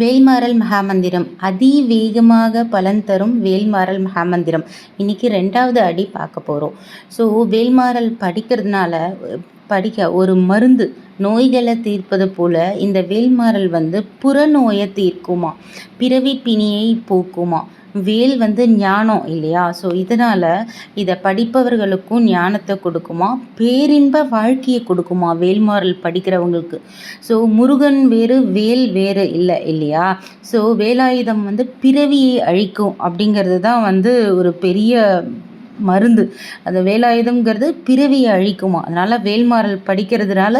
வேல்மாறல் மகாமந்திரம். அதிவேகமாக பலன் தரும் வேல்மாறல் மகாமந்திரம். இன்றைக்கி ரெண்டாவது அடி பார்க்க போகிறோம் ஸோ வேல்மாறல் படிக்கிறதுனால படிக்க ஒரு மருந்து நோய்களை தீர்ப்பது போல் இந்த வேல்மாறல் வந்து புறநோயை தீர்க்குமா? பிறவி பிணியை போக்குமா? வேல் வந்து ஞானம் இல்லையா? ஸோ இதனால் இதை படிப்பவர்களுக்கும் ஞானத்தை கொடுக்குமா? பேரின்ப வாழ்க்கையை கொடுக்குமா? வேல்மாறல் படிக்கிறவங்களுக்கு. ஸோ முருகன் வேறு வேல் வேறு இல்லை இல்லையா? ஸோ வேலாயுதம் வந்து பிறவியை அழிக்கும் அப்படிங்கிறது தான் வந்து ஒரு பெரிய மருந்து. அந்த வேலாயுதம்ங்கிறது பிறவியை அழிக்குமா? அதனால் வேல்மாறல் படிக்கிறதுனால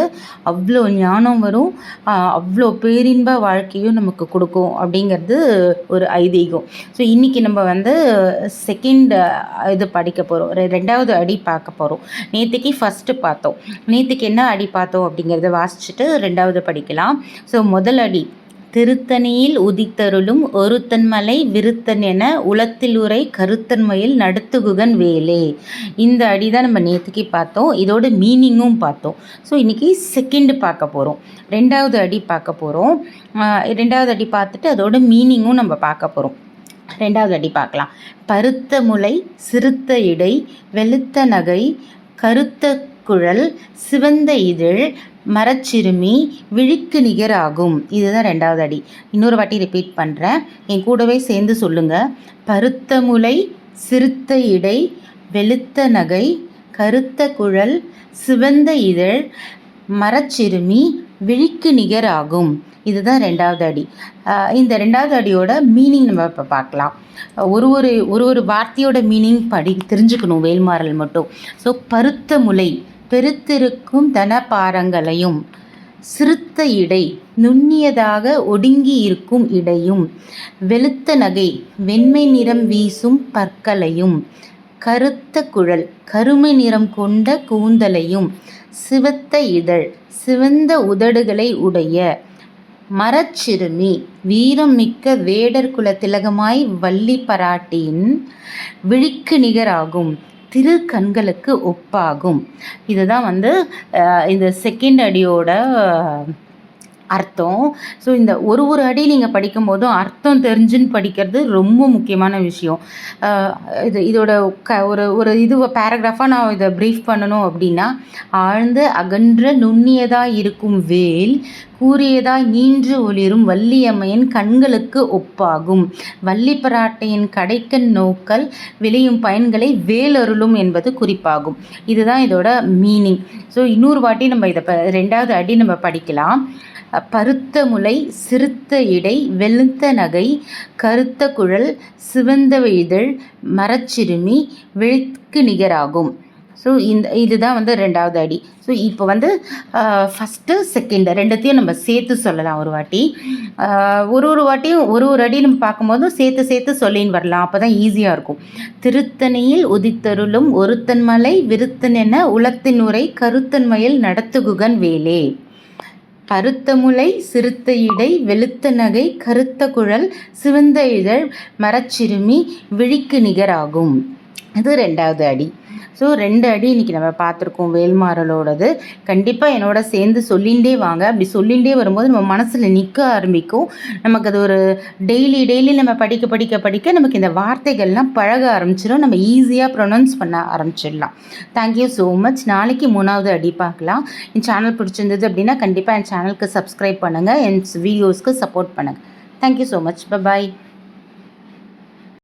அவ்வளோ ஞானம் வரும் அவ்வளோ பேரின்ப வாழ்க்கையும் நமக்கு கொடுக்கும் அப்படிங்கிறது ஒரு ஐதீகம். ஸோ இன்றைக்கி நம்ம வந்து செகண்ட் இது படிக்க போகிறோம் ரெண்டாவது அடி பார்க்க போகிறோம் நேற்றுக்கு ஃபஸ்ட்டு பார்த்தோம். நேற்றுக்கு என்ன அடி பார்த்தோம் அப்படிங்கிறத வாசிச்சுட்டு ரெண்டாவது படிக்கலாம். ஸோ முதல் அடி திருத்தணியில் உதித்தருளும் ஒருத்தன் மலை விருத்தன் என உளத்திலுரை கருத்தன்மையில் நடுத்துகுகன் வேலே. இந்த அடி தான் நம்ம நேற்றுக்கு பார்த்தோம். இதோட மீனிங்கும் பார்த்தோம். ஸோ இன்றைக்கி செகண்டு பார்க்க போகிறோம் ரெண்டாவது அடி பார்க்க போகிறோம் ரெண்டாவது அடி பார்த்துட்டு அதோட மீனிங்கும் நம்ம பார்க்க போகிறோம் ரெண்டாவது அடி பார்க்கலாம். பருத்த முலை சிறுத்த இடை வெளுத்த நகை கருத்த குழல் சிவந்த இதழ் மரச்சிறுமி விழிக்கு நிகராகும். இதுதான் ரெண்டாவது அடி. இன்னொரு வாட்டி ரிப்பீட் பண்ணுறேன் என் கூடவே சேர்ந்து சொல்லுங்கள் பருத்த முலை சிறுத்த இடை வெளுத்த நகை கருத்த குழல் சிவந்த இதழ் மரச்சிறுமி விழிக்கு நிகராகும். இதுதான் ரெண்டாவது அடி. இந்த ரெண்டாவது அடியோட மீனிங் நம்ம இப்போ பார்க்கலாம். ஒரு ஒரு ஒரு ஒரு வார்த்தையோட மீனிங் படி தெரிஞ்சுக்கணும் வேல்மாறல் மட்டும். ஸோ பருத்த முலை பெருத்திருக்கும் தனபாரங்களையும் சிறுத்த இடை நுண்ணியதாக ஒடுங்கி இருக்கும் இடையும் வெளுத்த நகை வெண்மை நிறம் வீசும் பற்களையும் கருத்த குழல் கருமை நிறம் கொண்ட கூந்தலையும் சிவத்த இதழ் சிவந்த உதடுகளை உடைய மரச்சிறுமி வீரம் மிக்க வேடர் குல திலகமாய் வள்ளி பராட்டியின் விழிக்கு நிகராகும் திரு கண்களுக்கு ஒப்பாகும். இதுதான் வந்து இந்த செகண்ட் அடியோட அர்த்தம். ஸோ இந்த ஒரு ஒரு அடி நீங்கள் படிக்கும் போதும் அர்த்தம் தெரிஞ்சுன்னு படிக்கிறது ரொம்ப முக்கியமான விஷயம். இது இதோட க ஒரு ஒரு இது பேராகிராஃபாக நான் இதை ப்ரீஃப் பண்ணணும் அப்படின்னா ஆழ்ந்த அகன்ற நுண்ணியதாக இருக்கும் வேல் கூறியதாய் நீன்று ஒளிரும் வள்ளியம்மையின் கண்களுக்கு ஒப்பாகும். வள்ளி பராட்டையின் கடைக்கன் நோக்கல் விளையும் பயன்களை வேலருளும் என்பது குறிப்பாகும். இதுதான் இதோட மீனிங் ஸோ இன்னொரு வாட்டி நம்ம இதை ரெண்டாவது அடி நம்ம படிக்கலாம். பருத்த முலை சிறுத்த இடை வெளுத்த நகை கருத்த குழல் சிவந்த இதழ் மரச்சிறுமி விழிக்கு நிகராகும். ஸோ இந்த இதுதான் வந்து ரெண்டாவது அடி. ஸோ இப்போ வந்து ஃபஸ்ட்டு செகண்ட் ரெண்டுத்தையும் நம்ம சேர்த்து சொல்லலாம் ஒரு வாட்டி. ஒரு ஒரு வாட்டியும் ஒரு ஒரு அடி நம்ம பார்க்கும்போதும் சேர்த்து சேர்த்து சொல்லின்னு வரலாம். அப்போ தான் ஈஸியாக இருக்கும். திருத்தணியில் உதித்தருளும் ஒருத்தன் மலை விருத்தன் என உலத்தின் உரை கருத்தன்மையில் நடத்துகுகன் வேலே. கருத்த முலை சிறுத்த இடை வெளுத்த நகை கருத்த குழல் சிவந்த இதழ் மரச்சிறுமி விழிக்கு நிகராகும். இது ரெண்டாவது அடி. ஸோ ரெண்டு அடி இன்றைக்கி நம்ம பார்த்துருக்கோம் வேல்மாறலோடது. கண்டிப்பாக என்னோட சேர்ந்து சொல்லிகிட்டே வாங்க. அப்படி சொல்லிகிட்டே வரும்போது நம்ம மனசில் நிற்க ஆரம்பிக்கும். நமக்கு அது ஒரு டெய்லி டெய்லி நம்ம படிக்க படிக்க படிக்க நமக்கு இந்த வார்த்தைகள்லாம் பழக ஆரம்பிச்சிடும் நம்ம ஈஸியாக ப்ரொனவுன்ஸ் பண்ண ஆரம்பிச்சிடலாம். தேங்க்யூ ஸோ மச் நாளைக்கு மூணாவது அடி பார்க்கலாம். என் சேனல் பிடிச்சிருந்தது அப்படின்னா கண்டிப்பாக என் சேனலுக்கு சப்ஸ்கிரைப் பண்ணுங்கள் என் வீடியோஸ்க்கு சப்போர்ட் பண்ணுங்கள் தேங்க்யூ ஸோ மச் பாய்